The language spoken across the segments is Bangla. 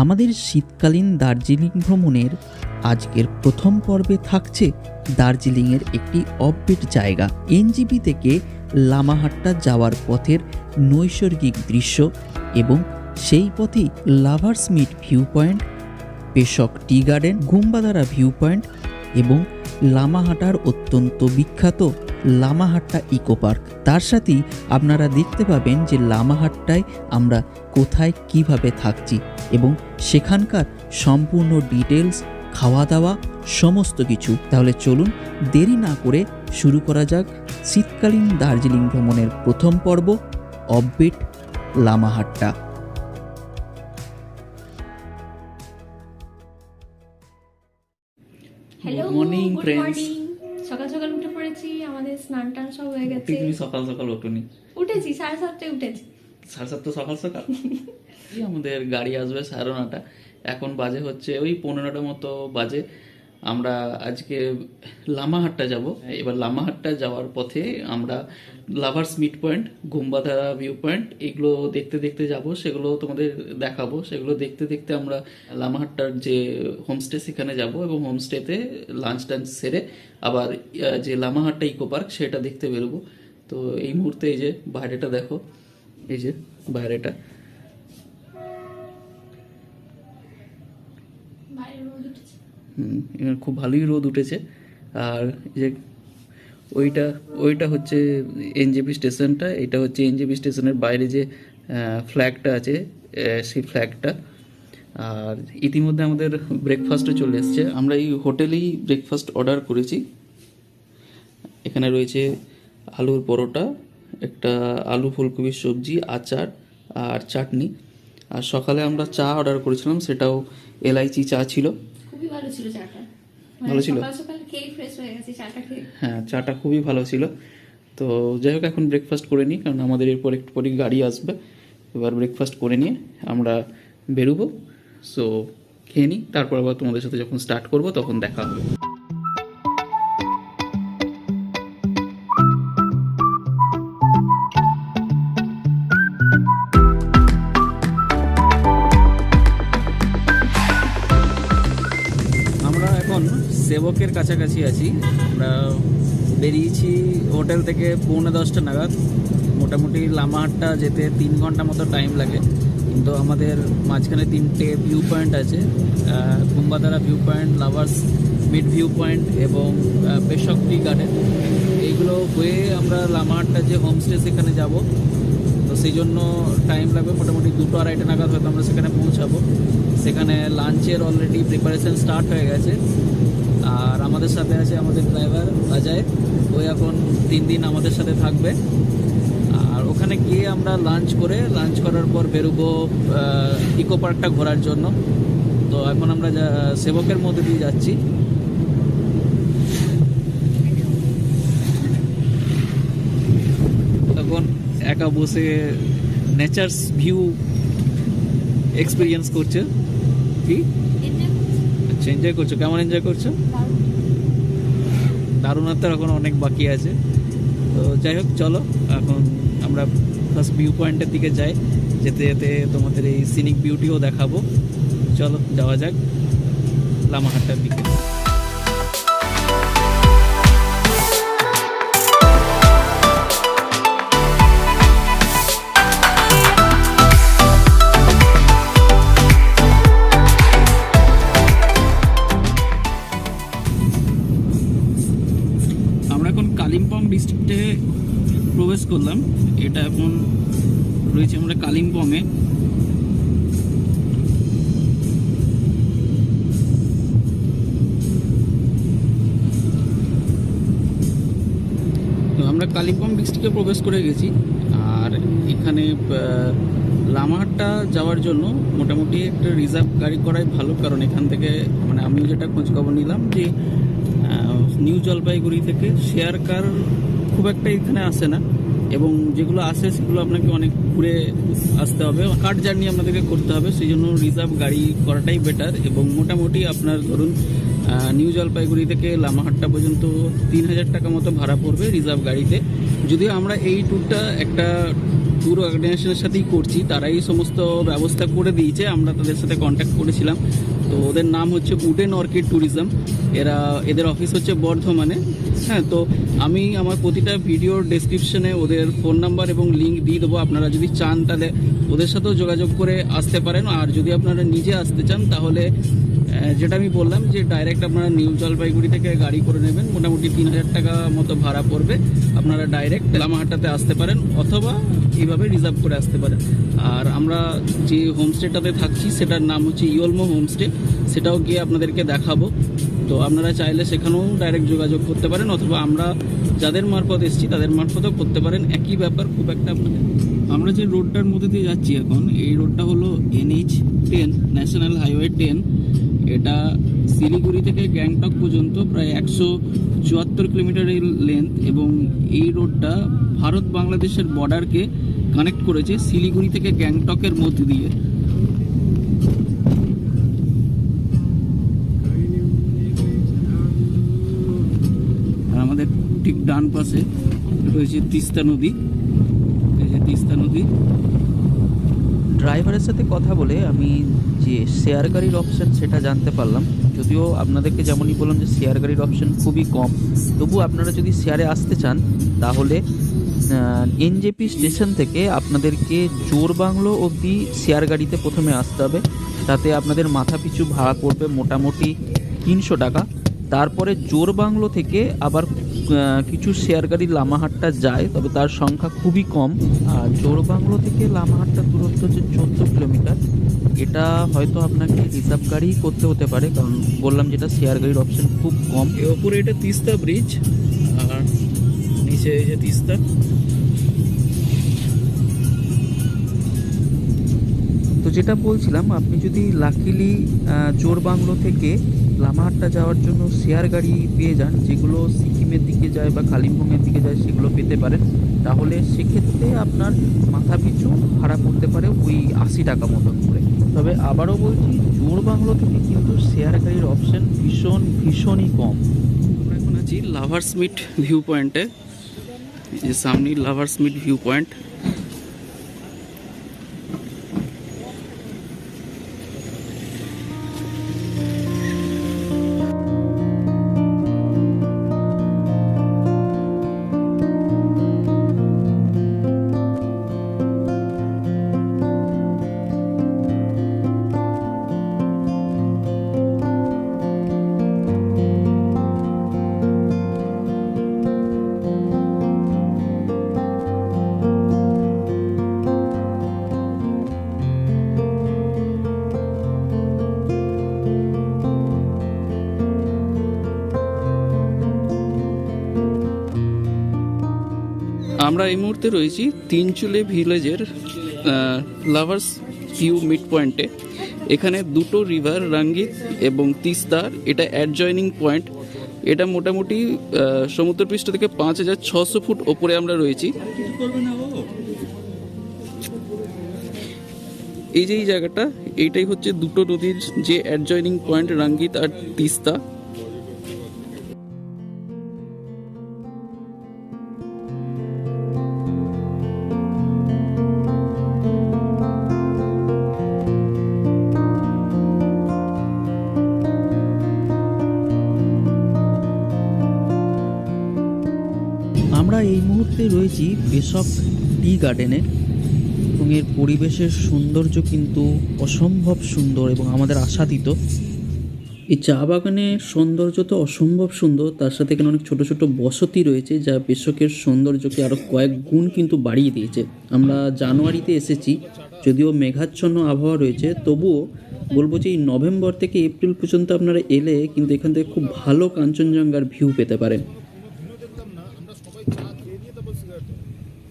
আমাদের শীতকালীন দার্জিলিং ভ্রমণের আজকের প্রথম পর্বে থাকছে দার্জিলিংয়ের একটি অববিট জায়গা। এনজিপি থেকে লামাহাট্টা যাওয়ার পথের নৈসর্গিক দৃশ্য এবং সেই পথেই lovers meet view point Peshok tea garden, Gumbadara view point এবং লামাহাটার অত্যন্ত বিখ্যাত লামাহাট্টা ইকো পার্ক। তার সাথেই আপনারা দেখতে পাবেন যে লামাহাট্টায় আমরা কোথায় কীভাবে থাকছি এবং সেখানকার সম্পূর্ণ ডিটেলস খাওয়া দাওয়া সমস্ত কিছু। তাহলে চলুন দেরি না করে শুরু করা যাক শীতকালীন দার্জিলিং ভ্রমণের প্রথম পর্ব offbeat Lamahatta. Hello Good morning, good friends. Morning সকাল সকাল উঠে পড়েছি আমাদের স্নান টান সব হয়ে গেছে। তুমি সকাল সকাল ওঠোনি। উঠেছি সাড়ে সাতটায় উঠেছি। সাড়ে সাতটা সকাল সকাল? আমাদের গাড়ি আসবে সাড়ে নটা। এখন বাজে হচ্ছে ওই পনেরোটা মতো বাজে। আমরা আজকে লামাহাট্টা যাব। এবার লামাহাট্টা যাওয়ার পথে আমরা lovers meet point Gumbadhara view point এগুলো দেখতে দেখতে যাব, সেগুলো তোমাদের দেখাবো। সেগুলো দেখতে দেখতে আমরা লামাহাট্টার যে হোমস্টে সেখানে যাব এবং হোমস্টেতে লাঞ্চ টাঞ্চ সেরে আবার যে লামাহাট্টা ইকো পার্ক সেটা দেখতে বেরোবো। তো এই মুহূর্তে এই যে বাইরেটা দেখো, এই যে বাইরেটা। এখানে খুব ভালোই রোদ উঠেছে। আর যে ওইটা ওইটা হচ্ছে এনজেপি স্টেশনটা, এটা হচ্ছে এনজেপি স্টেশনের বাইরে যে ফ্ল্যাগটা আছে সেই ফ্ল্যাগটা আর ইতিমধ্যে আমাদের ব্রেকফাস্টও চলে এসছে। আমরা এই হোটেলেই ব্রেকফাস্ট অর্ডার করেছি। এখানে রয়েছে আলুর পরোটা, একটা আলু ফুলকপির সবজি, আচার আর চাটনি। আর সকালে আমরা চা অর্ডার করেছিলাম, সেটাও এলাইচি চা ছিল। ভালো ছিল চাটা। মানে ভালো ছিল? সকাল সকাল খেয়ে ফ্রেশ হয়ে গেছি চাটা খেয়ে। হ্যাঁ চাটা খুবই ভালো ছিল। তো যাই হোক এখন ব্রেকফাস্ট করে নিই কারণ আমাদের এরপর একটু পরেই গাড়ি আসবে। এবার ব্রেকফাস্ট করে নিয়ে আমরা বেরোবো। সো খেয়ে নিই তারপর আবার তোমাদের সাথে যখন স্টার্ট করব তখন দেখা হবে। এখন সেবকের কাছাকাছি আছি। আমরা বেরিয়েছি হোটেল থেকে পৌনে দশটা নাগাদ। মোটামুটি লামাহাটটা যেতে তিন ঘণ্টা মতো টাইম লাগে। কিন্তু আমাদের মাঝখানে তিনটে ভিউ পয়েন্ট আছে Gumbadara view point lovers meet view point এবং পেশক টি গার্ডেন এইগুলো হয়ে আমরা লামাহাটটা যে হোমস্টে সেখানে যাব। তো সেই জন্য টাইম লাগবে মোটামুটি দুটো আড়াইটা নাগাদ হয়তো আমরা সেখানে পৌঁছাবো। সেখানে লাঞ্চের অলরেডি প্রিপারেশন স্টার্ট হয়ে গেছে। আর আমাদের সাথে আছে আমাদের ড্রাইভার অজয়। ওই এখন তিন দিন আমাদের সাথে থাকবে। আর ওখানে গিয়ে আমরা লাঞ্চ করে লাঞ্চ করার পর বেরোবো ইকো পার্কটা ঘোরার জন্য। তো এখন আমরা সেবকের মধ্যে দিয়ে যাচ্ছি। তখন একা বসে নেচার্স ভিউ এক্সপিরিয়েন্স করছে। কি? আচ্ছা এনজয় করছ? কেমন এনজয় করছ? দারুণাত্মার এখন অনেক বাকি আছে। তো যাই হোক, চলো, এখন আমরা ফার্স্ট ভিউ পয়েন্টের দিকে যাই। যেতে যেতে তোমাদের এই সিনিক বিউটিও দেখাবো। চলো, যাওয়া যাক। লামাহাটার দিকে। কালিম্পং ডিস্ট্রিক্টে প্রবেশ করে গেছি। আর এখানে লামাহাটটা যাওয়ার জন্য মোটামুটি একটা রিজার্ভ গাড়ি করাই ভালো, কারণ এখান থেকে মানে আমি যেটা খোঁজখবর নিলাম যে নিউ জলপাইগুড়ি থেকে শেয়ার কার খুব একটা এখানে আসে না। এবং যেগুলো আসে, সেগুলো আপনাকে অনেক ঘুরে আসতে হবে। কার জার্নি আপনাদেরকে করতে হবে, সেই জন্য রিজার্ভ গাড়ি করাটাই বেটার এবং মোটামুটি আপনার ধরুন নিউ জলপাইগুড়ি থেকে লামাহাট্টা পর্যন্ত তিন হাজার টাকা মতো ভাড়া পড়বে রিজার্ভ গাড়িতে। যদিও আমরা এই ট্যুরটা একটা ট্যুর অর্গানাইজেশনের সাথেই করছি, তারাই সমস্ত ব্যবস্থা করে দিয়েছে, আমরা তাদের সাথে কন্ট্যাক্ট করেছিলাম। তো ওদের নাম হচ্ছে উডেন অর্কিড ট্যুরিজম এরা, এদের অফিস হচ্ছে বর্ধমানে। হ্যাঁ তো আমি আমার প্রতিটা ভিডিওর ডেসক্রিপশনে ওদের ফোন নাম্বার এবং লিঙ্ক দিয়ে দেবো, আপনারা যদি চান তাহলে ওদের সাথেও যোগাযোগ করে আসতে পারেন। আর যদি আপনারা নিজে আসতে চান, তাহলে যেটা আমি বললাম যে ডাইরেক্ট আপনারা নিউ জলপাইগুড়ি থেকে গাড়ি করে নেবেন। মোটামুটি তিন হাজার টাকা মতো ভাড়া পড়বে আপনারা ডাইরেক্ট লামাহাট্টাতে আসতে পারেন অথবা এইভাবে রিজার্ভ করে আসতে পারেন। আর আমরা যে হোমস্টেটাতে থাকছি, সেটার নাম হচ্ছে ইয়লমো হোমস্টে সেটাও গিয়ে আপনাদেরকে দেখাবো। তো আপনারা চাইলে সেখানেও ডাইরেক্ট যোগাযোগ করতে পারেন অথবা আমরা যাদের মারফত এসেছি, তাদের মারফতও করতে পারেন। একই ব্যাপার, খুব একটা আপনাদের আমরা যে রোডটার মধ্যে দিয়ে যাচ্ছি এখন, এই রোডটা হলো NH ten national highway ten এটা শিলিগুড়ি থেকে গ্যাংটক পর্যন্ত প্রায় একশো চুয়াত্তর কিলোমিটারের লেন্থ এবং এই রোডটা ভারত বাংলাদেশের বর্ডারকে কানেক্ট করেছে শিলিগুড়ি থেকে গ্যাংটকের মধ্যে দিয়ে। আমাদের ঠিক ডান পাশে রয়েছে তিস্তা নদী। তিস্তা নদী। ড্রাইভারের সাথে কথা বলে আমি যে শেয়ার গাড়ির অপশান সেটা জানতে পারলাম। যদিও আপনাদেরকে যেমনই বললাম যে শেয়ার গাড়ির অপশান খুবই কম, তবু আপনারা যদি শেয়ারে আসতে চান, তাহলে এনজেপি স্টেশন থেকে আপনাদেরকে জোর বাংলো অবধি শেয়ার গাড়িতে প্রথমে আসতে হবে। তাতে আপনাদের মাথা পিছু ভাড়া পড়বে মোটামুটি তিনশো টাকা। তারপরে জোর বাংলো থেকে আবার কিছু শেয়ার গাড়ি লামাহাট্টা যায় তবে তার সংখ্যা খুবই কম। আর জোর বাংলো থেকে লামাহাট্টার দূরত্ব হচ্ছে চোদ্দ কিলোমিটার। এটা হয়তো আপনাকে রিজার্ভ গাড়িই করতে হতে পারে কারণ বললাম যেটা শেয়ার গাড়ির অপশন খুব কম। এর ওপরে এটা তিস্তা ব্রিজ আর নিচে এই যে তিস্তা। তো যেটা বলছিলাম আপনি যদি লাকিলি জোর বাংলো থেকে লামাহাট্টা যাওয়ার জন্য শেয়ার গাড়ি পেয়ে যান যেগুলো সিকিমের দিকে যায় বা কালিম্পংয়ের দিকে যায় সেগুলো পেতে পারেন। তাহলে সেক্ষেত্রে আপনার মাথা পিছু ভাড়া পড়তে পারে ওই আশি টাকা মতন করে। তবে আবারও বলছি, জোর বাংলো থেকে কিন্তু শেয়ার গাড়ির অপশন ভীষণ, ভীষণই কম। আমরা এখন আছি লাভার্স মিট ভিউ পয়েন্টে যে সামনেই লাভার্স মিট ভিউ পয়েন্ট আমরা এই মুহূর্তে রয়েছি তিনচুলে ভিলেজের লাভার্স ভিউ মিড পয়েন্টে এখানে দুটো রিভার রাঙ্গিত এবং তিস্তার, এটা অ্যাডজয়নিং পয়েন্ট এটা মোটামুটি সমুদ্রপৃষ্ঠ থেকে পাঁচ হাজার ছশো ফুট ওপরে আমরা রয়েছি। এই যে এই জায়গাটা, এইটাই হচ্ছে দুটো নদীর যে অ্যাডজয়নিং পয়েন্ট রাঙ্গিত আর তিস্তা। বেশক টি গার্ডেনে এবং এর পরিবেশের সৌন্দর্য কিন্তু অসম্ভব সুন্দর এবং আমাদের আশাদিত এই চা বাগানের সৌন্দর্য তো অসম্ভব সুন্দর, তার সাথে এখানে অনেক ছোট ছোট বসতি রয়েছে যা বেশকের সৌন্দর্যকে আরও কয়েক গুণ কিন্তু বাড়িয়ে দিয়েছে। আমরা জানুয়ারিতে এসেছি, যদিও মেঘাচ্ছন্ন আবহাওয়া রয়েছে, তবুও বলব যে এই নভেম্বর থেকে এপ্রিল পর্যন্ত আপনারা এলে কিন্তু এখান থেকে খুব ভালো কাঞ্চনজঙ্ঘার ভিউ পেতে পারেন।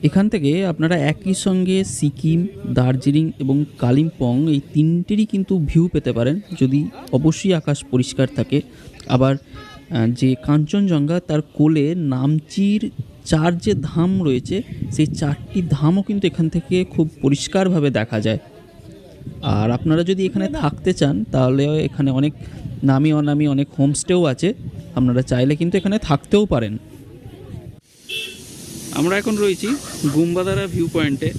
এখান থেকে আপনারা একই সঙ্গে সিকিম, দার্জিলিং এবং কালিম্পং এই তিনটেরই কিন্তু ভিউ পেতে পারেন। যদি অবশ্যই আকাশ পরিষ্কার থাকে। আবার যে কাঞ্চনজঙ্ঘা, তার কোলে নামচির চার যে ধাম রয়েছে, সেই চারটি ধামও কিন্তু এখান থেকে খুব পরিষ্কারভাবে দেখা যায়। আর আপনারা যদি এখানে থাকতে চান, তাহলে এখানে অনেক নামি অনামি অনেক হোমস্টেও আছে। আপনারা চাইলে কিন্তু এখানে থাকতেও পারেন। আমরা এখন রয়েছি গুম্বাদারা ভিউ পয়েন্টে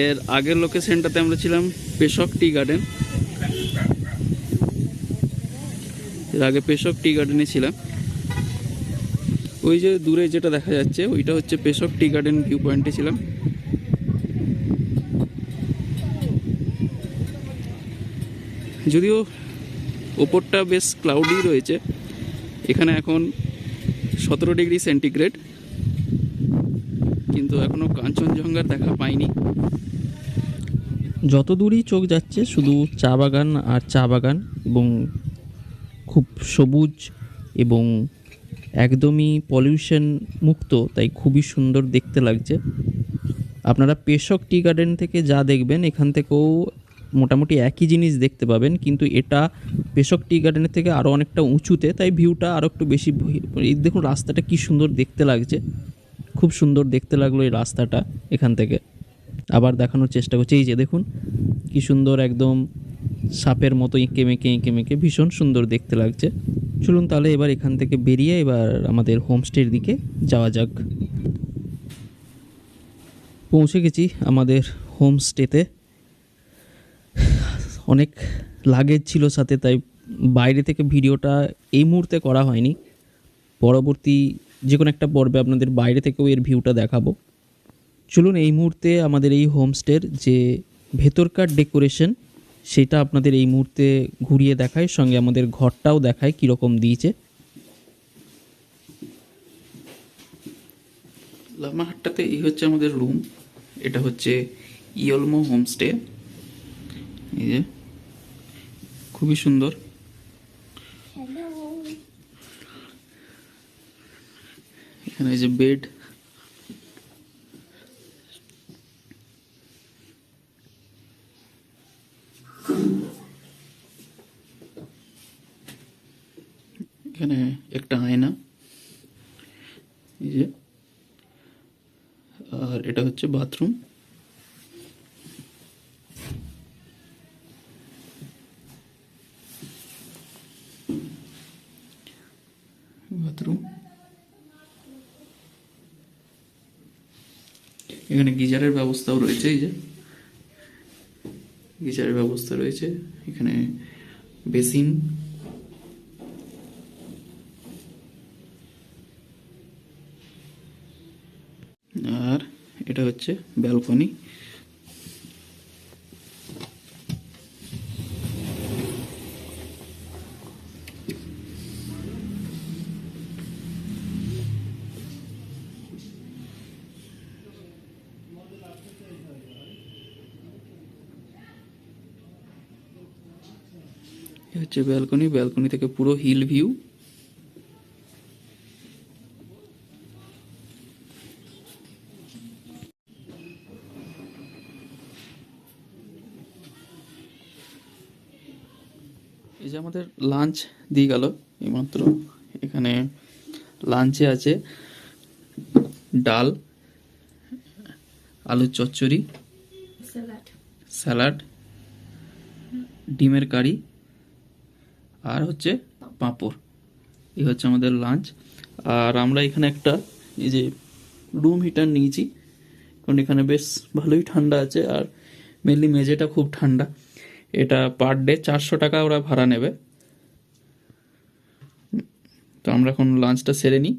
এর আগের লোকেশনটাতে আমরা ছিলাম পেশক টি গার্ডেন এর আগে পেশক টি গার্ডেনে ছিলাম। ওই যে দূরে যেটা দেখা যাচ্ছে, ওইটা হচ্ছে পেশক টি গার্ডেন ভিউ পয়েন্টে ছিলাম। যদিও ওপরটা বেশ ক্লাউডি রয়েছে, এখানে এখন সতেরো ডিগ্রি সেন্টিগ্রেড কিন্তু এখনও কাঞ্চনজঙ্ঘার দেখা পাইনি। যত দূরই চোখ যাচ্ছে, শুধু চা বাগান আর চা বাগান এবং খুব সবুজ এবং একদমই পলিউশন মুক্ত, তাই খুবই সুন্দর দেখতে লাগছে। আপনারা পেশক টি গার্ডেন থেকে যা দেখবেন, এখান থেকেও মোটামুটি একই জিনিস দেখতে পাবেন, কিন্তু এটা পেশক টি গার্ডেনের থেকে আরও অনেকটা উঁচুতে, তাই ভিউটা আরও একটু বেশি দেখুন, রাস্তাটা কি সুন্দর দেখতে লাগছে। খুব সুন্দর দেখতে লাগল এই রাস্তাটা এখান থেকে। আবার দেখানোর চেষ্টা করছি। এই যে দেখুন, কি সুন্দর একদম সাপের মতো এঁকে মেঁকে এঁকে মেঁকে ভীষণ সুন্দর দেখতে লাগছে। চলুন তাহলে এবার এখান থেকে বেরিয়ে এবার আমাদের হোমস্টের দিকে যাওয়া যাক। পৌঁছে গেছি আমাদের হোমস্টেতে। অনেক লাগেজ ছিল সাথে, তাই বাইরে থেকে ভিডিওটা এই মুহূর্তে করা হয়নি। পরবর্তী যে কোনো একটা পর্বে আপনাদের বাইরে থেকেও এর ভিউটা দেখাবো। চলুন এই মুহূর্তে আমাদের এই হোমস্টের যে ভেতরকার ডেকোরেশন সেটা আপনাদের এই মুহূর্তে ঘুরিয়ে দেখায়, সঙ্গে আমাদের ঘরটাও দেখায় কীরকম দিয়েছে। লামাহাট্টাতে এই হচ্ছে আমাদের রুম এটা হচ্ছে ইয়লমো হোমস্টে এই যে, খুবই সুন্দর। এখানে এই যে বেড এখানে একটা আয়না এই যে আর এটা হচ্ছে বাথরুম বাথরুম এখানে গিজারের ব্যবস্থাও রয়েছে, এই যে। গিজারের ব্যবস্থা রয়েছে। এখানে বেসিন। আর এটা হচ্ছে ব্যালকনি। হচ্ছে ব্যালকনি ব্যালকনি থেকে পুরো হিল ভিউ এই যে আমাদের লাঞ্চ দিয়ে গেল এইমাত্র এখানে লাঞ্চে আছে ডাল আলুর চচ্চড়ি স্যালাড ডিমের কারি। আর হচ্ছে পাঁপড়। এই হচ্ছে আমাদের লাঞ্চ আর আমরা এখানে একটা এই যে রুম হিটার নিয়েছি। কারণ এখানে বেশ ভালোই ঠান্ডা আছে আর মেনলি মেঝেটা খুব ঠান্ডা। এটা পার ডে চারশো টাকা ওরা ভাড়া নেবে। তো আমরা এখন লাঞ্চটা সেরে নিই।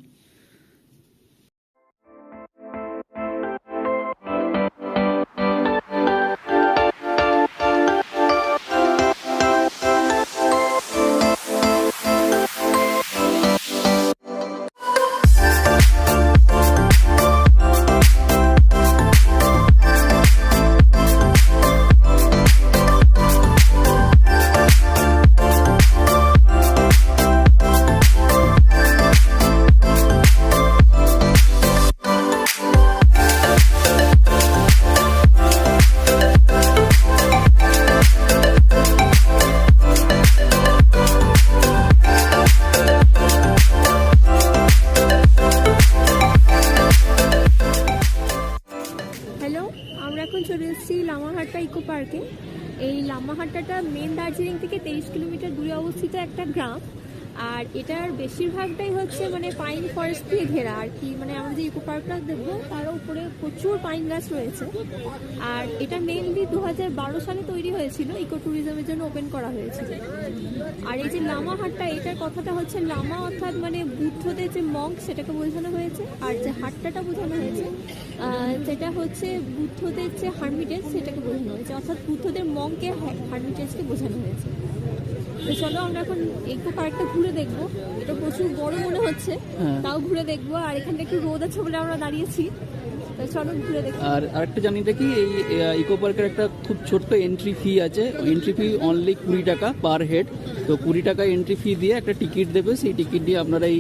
আর এটার বেশিরভাগটাই হচ্ছে মানে পাইন ফরেস্ট দিয়ে ঘেরা। আর কি মানে আমরা যে ইকো পার্কটা দেখব, তার উপরে প্রচুর পাইন গাছ রয়েছে। আর এটা মেইনলি দু সালে তৈরি হয়েছিল ইকো ট্যুরিজমের জন্য ওপেন করা হয়েছিল। আর এই যে লামা হাটটা, এটার কথাটা হচ্ছে লামা অর্থাৎ মানে বুদ্ধদের যে মঙ্ক সেটাকে বোঝানো হয়েছে। আর যে হাট্টাটা বোঝানো হয়েছে যেটা হচ্ছে বুদ্ধদের যে হার্মিটেজ সেটাকে বোঝানো হয়েছে। অর্থাৎ বুদ্ধদের মঙ্কের হার্মিটেজকে বোঝানো হয়েছে। তো চলো আমরা এখন ইকো পার্কটা ঘুরে দেখব। এটা প্রচুর বড় মনে হচ্ছে। হ্যাঁ। তাও ঘুরে দেখব। আর এখানটা একটু রোদ আছে বলে আমরা দাঁড়িয়েছি। তো ঘুরে দেখি। আর আরেকটা জানি দেখি এই ইকো পার্কের একটা খুব ছোট্ট এন্ট্রি ফি আছে। এন্ট্রি ফি অনলি কুড়ি টাকা পার হেড তো কুড়ি টাকা এন্ট্রি ফি দিয়ে একটা টিকিট দেবে। সেই টিকিট দিয়ে আপনারা এই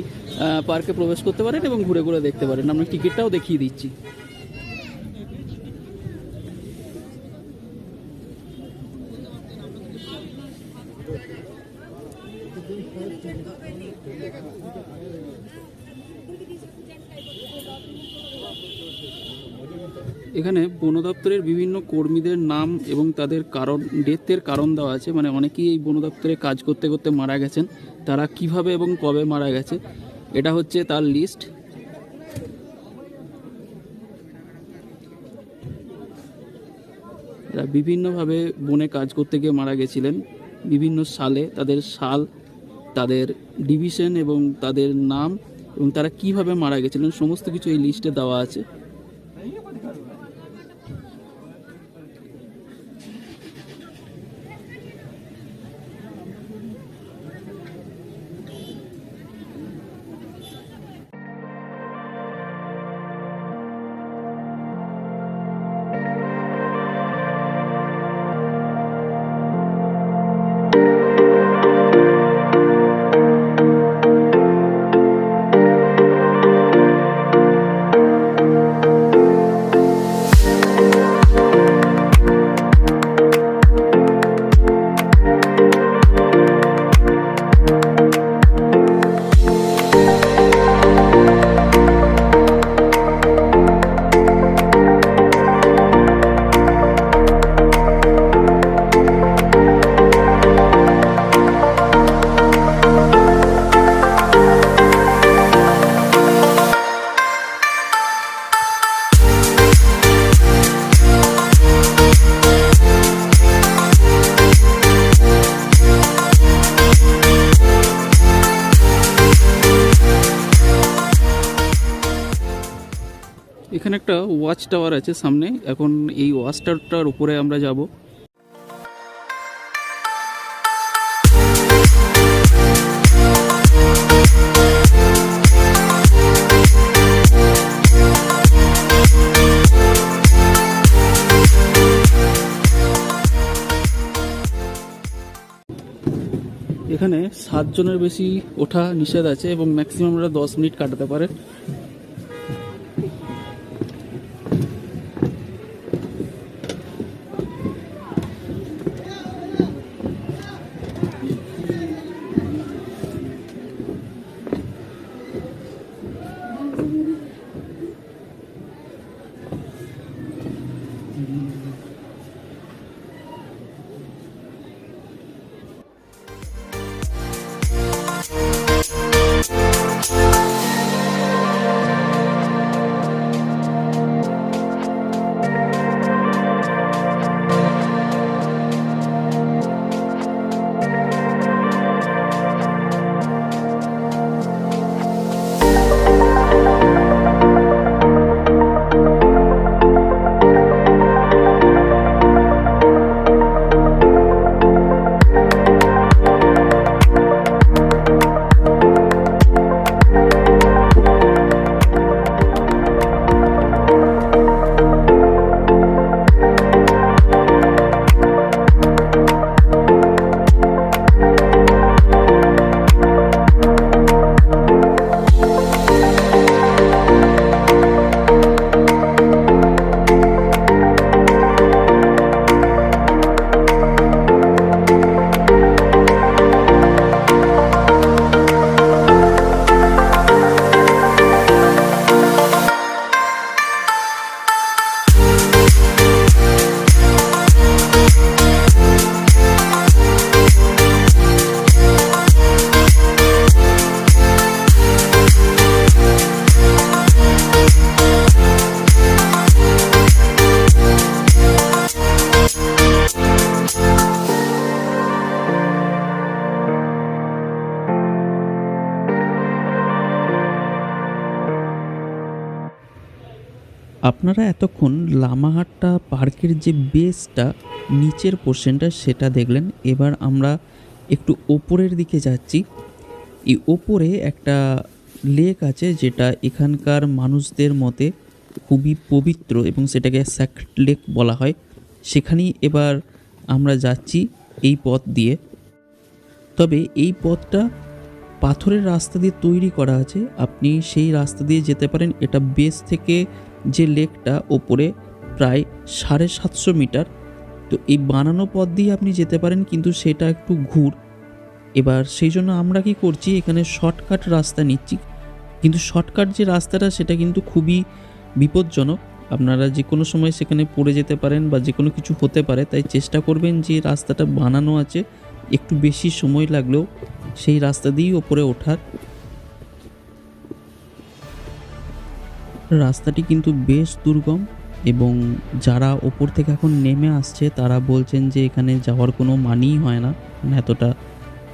পার্কে প্রবেশ করতে পারেন এবং ঘুরে ঘুরে দেখতে পারেন। আমরা টিকিটটাও দেখিয়ে দিচ্ছি এখানে বন দপ্তরের বিভিন্ন কর্মীদের নাম এবং তাদের কারণ, ডেথের কারণ দেওয়া আছে। মানে অনেকেই এই বন দপ্তরে কাজ করতে করতে মারা গেছেন। তারা কীভাবে এবং কবে মারা গেছে, এটা হচ্ছে তার লিস্ট। এরা বিভিন্নভাবে বনে কাজ করতে গিয়ে মারা গেছিলেন। বিভিন্ন সালে তাদের সাল, তাদের ডিভিশন এবং তাদের নাম এবং তারা কীভাবে মারা গেছিলেন, সমস্ত কিছু এই লিস্টে দেওয়া আছে। ওয়াচ টাওয়ার আছে সামনে। এখন এই ওয়াচ টাওয়ারটার উপরে আমরা যাব। এখানে সাতজনের বেশি ওঠা নিষেধ আছে এবং ম্যাক্সিমাম ওরা দশ মিনিট কাটাতে পারে। আপনারা এতক্ষণ লামাহাট্টা পার্কের যে বেসটা, নিচের পোর্শনটা সেটা দেখলেন। এবার আমরা একটু ওপরের দিকে যাচ্ছি। এই ওপরে একটা লেক আছে যেটা এখানকার মানুষদের মতে খুবই পবিত্র এবং সেটাকে স্যাক্রেড লেক বলা হয়। সেখানেই এবার আমরা যাচ্ছি এই পথ দিয়ে। তবে এই পথটা পাথরের রাস্তা দিয়ে তৈরি করা আছে। আপনি সেই রাস্তা দিয়ে যেতে পারেন। এটা বেস থেকে যে লেকটা ওপরে প্রায় সাড়ে সাতশো মিটার, তো এই বানানো পথ দিয়ে আপনি যেতে পারেন, কিন্তু সেটা একটু ঘুর। এবার সেই জন্য আমরা কি করছি, এখানে শর্টকাট রাস্তা নিচ্ছি। কিন্তু শর্টকাট যে রাস্তাটা, সেটা কিন্তু খুবই বিপজ্জনক। আপনারা যে কোনো সময় সেখানে পড়ে যেতে পারেন বা যে কোনো কিছু হতে পারে, তাই চেষ্টা করবেন যে রাস্তাটা বানানো আছে, একটু বেশি সময় লাগলেও সেই রাস্তা দিয়েই ওপরে ওঠার। রাস্তাটি কিন্তু বেশ দুর্গম এবং যারা ওপর থেকে এখন নেমে আসছে, তারা বলছেন যে এখানে যাওয়ার কোনো মানেই হয় না। মানে এতটা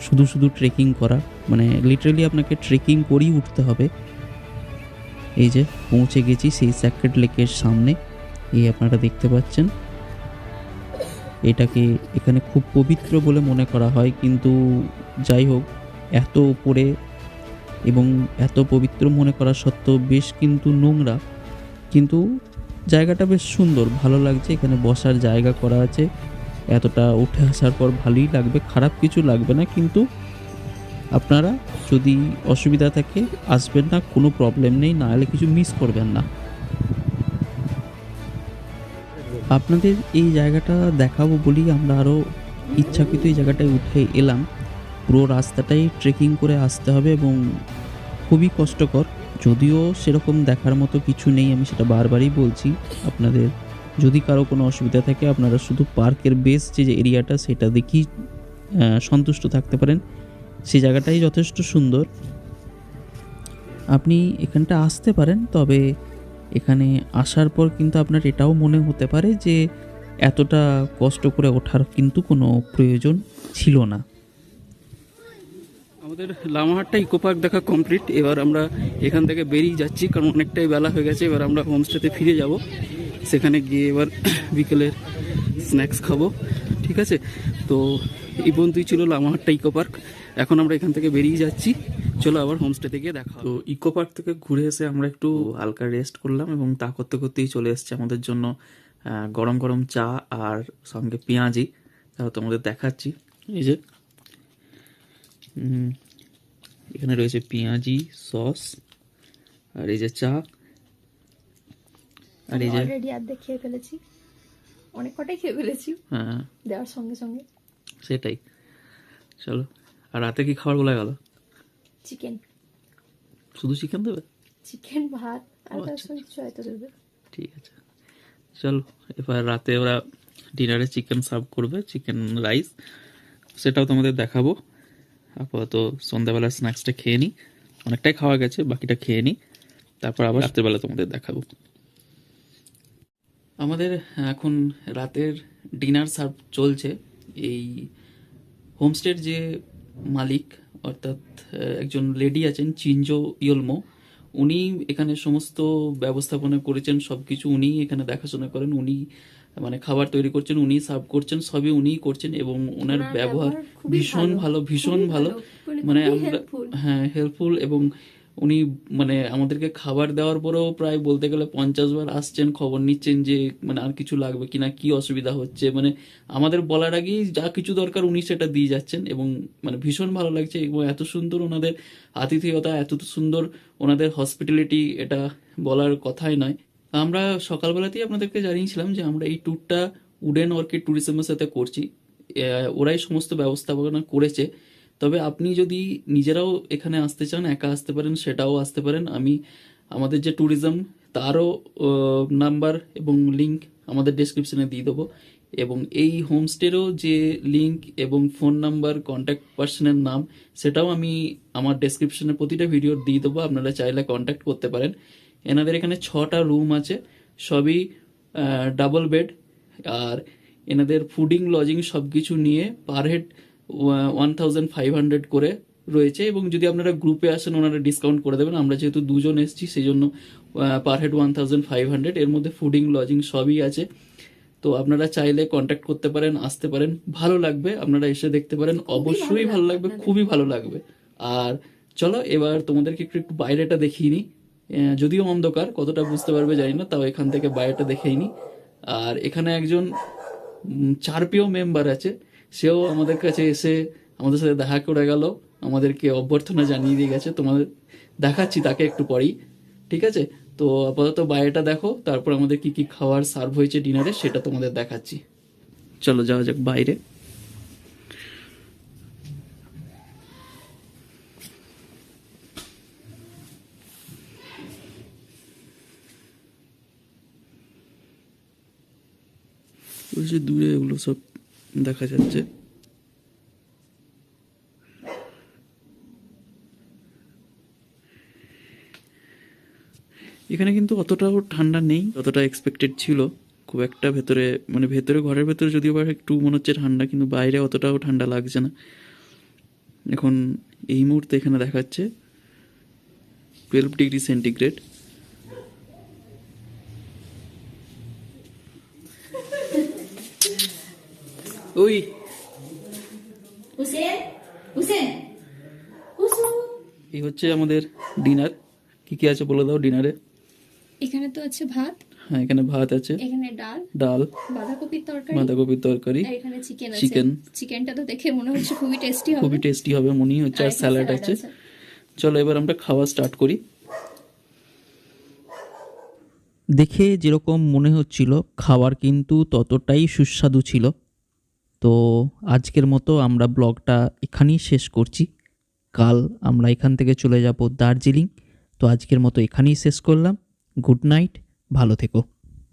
শুধু শুধু ট্রেকিং করা। মানে লিটারালি আপনাকে ট্রেকিং করেই উঠতে হবে। এই যে পৌঁছে গেছি সেই স্যাক্রেড লেকের সামনে। এই আপনারা দেখতে পাচ্ছেন। এটাকে এখানে খুব পবিত্র বলে মনে করা হয়। কিন্তু যাই হোক, এত উপরে এবং এত পবিত্র মনে করা সত্ত্বেও বেশ কিন্তু নোংরা। কিন্তু জায়গাটা বেশ সুন্দর, ভালো লাগছে, এখানে বসার জায়গা করা আছে। এতটা উঠে আসার পর ভালোই লাগবে, খারাপ কিছু লাগবে না, কিন্তু আপনারা যদি অসুবিধা থাকে আসবেন না, কোনো প্রবলেম নেই, না হলে কিছু মিস করবেন না। আপনাদের এই জায়গাটা দেখাবো বলেই আমরা আরও ইচ্ছাকৃত এই জায়গাটায় উঠে এলাম। পুরো রাস্তাটাই ট্রেকিং করে আসতে হবে এবং খুবই কষ্টকর। যদিও সেরকম দেখার মতো কিছু নেই আমি সেটা বারবারই বলছি আপনাদের। যদি কারও কোনো অসুবিধা থাকে আপনারা শুধু পার্কের বেস যে এরিয়াটা সেটা আহ, সন্তুষ্ট থাকতে পারেন। সেই জায়গাটাই যথেষ্ট সুন্দর। আপনি এখানটা আসতে পারেন তবে এখানে আসার পর কিন্তু আপনার এটাও মনে হতে পারে যে এতটা কষ্ট করে ওঠার কিন্তু কোনো প্রয়োজন ছিল না। আমাদের লামাহাটটা ইকো পার্ক দেখা কমপ্লিট। এবার আমরা এখান থেকে বেরিয়ে যাচ্ছি কারণ অনেকটাই বেলা হয়ে গেছে। এবার আমরা হোমস্টেতে ফিরে যাব। সেখানে গিয়ে এবার বিকেলের স্ন্যাক্স খাব ঠিক আছে? তো এই পর্যন্তই ছিল লামাহাটটা ইকো পার্ক এখন আমরা এখান থেকে বেরিয়ে যাচ্ছি। চলো আবার হোমস্টেতে গিয়ে দেখা তো ইকো পার্ক থেকে ঘুরে এসে আমরা একটু হালকা রেস্ট করলাম এবং তা করতে করতেই চলে এসছে আমাদের জন্য গরম গরম চা আর সঙ্গে পেঁয়াজি। তাও তোমাদের দেখাচ্ছি। এই যে এখানে রয়েছে পেঁয়াজি সস আর এই যে চা। আর এই যে অলরেডি অর্ধেক খেয়ে ফেলেছি। অনেক কটাই খেয়ে ফেলেছি। হ্যাঁ। দেওয়ার সঙ্গে সঙ্গে। সেটাই। চলো আর রাতে কি খাবার বলা গেল? চিকেন। শুধু চিকেন দেবে? চিকেন ভাত আর তার আচ্ছা। সঙ্গে কিছু হয়তো দেবে। ঠিক আছে। চলো এবার রাতে ওরা ডিনারে চিকেন সার্ভ করবে চিকেন রাইস। সেটাও তোমাদের দেখাবো। আপাতত সন্ধ্যাবেলা স্ন্যাক্সটা খেয়ে নিই অনেকটাই খাওয়া গেছে, বাকিটা খেয়ে নিই তারপর আবার রাত্রেবেলা তোমাদের দেখাবো। আমাদের এখন রাতের ডিনার সার্ভ চলছে। এই হোমস্টের যে মালিক, অর্থাৎ একজন লেডি আছেন চিনজো ইয়লমো উনি এখানে সমস্ত ব্যবস্থাপনা করেছেন, সবকিছু উনি এখানে দেখাশোনা করেন। উনি মানে খাবার তৈরি করছেন উনি সার্ভ করছেন সবই উনিই করছেন এবং ওনার ব্যবহার ভীষণ ভালো, ভালো ভীষণ ভালো। মানে মানে আমরা হ্যাঁ হেল্পফুল এবং উনি মানে আমাদেরকে খাবার দেওয়ার পরেও প্রায় বলতে গেলে পঞ্চাশ বার আসছেন খবর নিচ্ছেন যে মানে আর কিছু লাগবে কিনা কি অসুবিধা হচ্ছে। মানে আমাদের বলার আগেই যা কিছু দরকার উনি সেটা দিয়ে যাচ্ছেন এবং মানে ভীষণ ভালো লাগছে এবং এত সুন্দর ওনাদের আতিথেয়তা এত সুন্দর ওনাদের হসপিটালিটি এটা বলার কথাই নয়। আমরা সকালবেলাতেই আপনাদেরকে জানিয়েছিলাম যে আমরা এই ট্যুরটা উডেন অর্কিড ট্যুরিজমের সাথে করছি। ওরাই সমস্ত ব্যবস্থাপনা করেছে। তবে আপনি যদি নিজেরাও এখানে আসতে চান, একা আসতে পারেন, সেটাও আসতে পারেন। আমি, আমাদের যে ট্যুরিজম তারও নাম্বার এবং লিংক আমাদের ডেসক্রিপশনে দিয়ে দেবো। এবং এই হোমস্টেরও যে লিংক এবং ফোন নাম্বার কন্ট্যাক্ট পার্সনের নাম, সেটাও আমি আমার ডেসক্রিপশনে প্রতিটা ভিডিওর দিয়ে দেবো। আপনারা চাইলে কন্ট্যাক্ট করতে পারেন। এনাদের এখানে ছটা রুম আছে সবই ডাবল বেড আর এনাদের ফুডিং লজিং সব কিছু নিয়ে per head one thousand five hundred করে রয়েছে এবং যদি আপনারা গ্রুপে আসেন ওনারা ডিসকাউন্ট করে দেবেন। আমরা যেহেতু দুজন এসেছি সেই জন্য per head one thousand five hundred এর মধ্যে ফুডিং লজিং সবই আছে। তো আপনারা চাইলে কন্ট্যাক্ট করতে পারেন আসতে পারেন। ভালো লাগবে আপনারা এসে দেখতে পারেন। অবশ্যই ভালো লাগবে খুবই ভালো লাগবে। আর চলো এবার তোমাদেরকে একটু একটু বাইরেটা দেখিয়ে নিই। যদিও অন্ধকার, কতটা বুঝতে পারবে জানি না, তাও এখান থেকে বাইরেটা দেখেই নিই আর এখানে একজন চারপিও মেম্বার আছে, সেও আমাদের কাছে এসে আমাদের সাথে দেখা করে গেল, আমাদেরকে অভ্যর্থনা জানিয়ে দিয়ে গেছে, তোমাদের দেখাচ্ছি তাকে একটু পরেই, ঠিক আছে? তো আপাতত বাইরেটা দেখো, তারপর আমাদের কি কি খাবার সার্ভ হয়েছে ডিনারে সেটা তোমাদের দেখাচ্ছি। চলো যাওয়া যাক বাইরে। যে দূরে এগুলো সব দেখা যাচ্ছে। এখানে কিন্তু অতটাও ঠান্ডা নেই, যতটা এক্সপেক্টেড ছিল। খুব একটা ভেতরে মানে ভেতরে, ঘরের ভেতরে যদিও বা একটু মনে হচ্ছে ঠান্ডা, কিন্তু বাইরে অতটাও ঠান্ডা লাগছে না। এখন এই মুহূর্তে এখানে দেখাচ্ছে টুয়েলভ ডিগ্রি সেন্টিগ্রেড ওই হুসেন হুসেন হুসু এই হচ্ছে আমাদের ডিনার কি কি আছে বলে দাও ডিনারে এখানে তো আছে ভাত। হ্যাঁ এখানে ভাত আছে। এখানে ডাল। ডাল। বাঁধাকপির তরকারি। বাঁধাকপির তরকারি। এখানে চিকেন আছে। চিকেন চিকেনটা তো দেখে মনে হচ্ছে খুবই টেস্টি হবে। খুবই টেস্টি হবে মনে হচ্ছে আর স্যালাড salad আছে। চলো এবার আমরা খাওয়া স্টার্ট করি। দেখে যেরকম মনে হচ্ছিল খাবার কিন্তু ততটাই সুস্বাদু ছিল। তো আজকের মতো আমরা ব্লগটা এখানেই শেষ করছি। কাল আমরা এখান থেকে চলে যাব দার্জিলিং। তো আজকের মতো এখানেই শেষ করলাম। গুড নাইট, ভালো থেকো।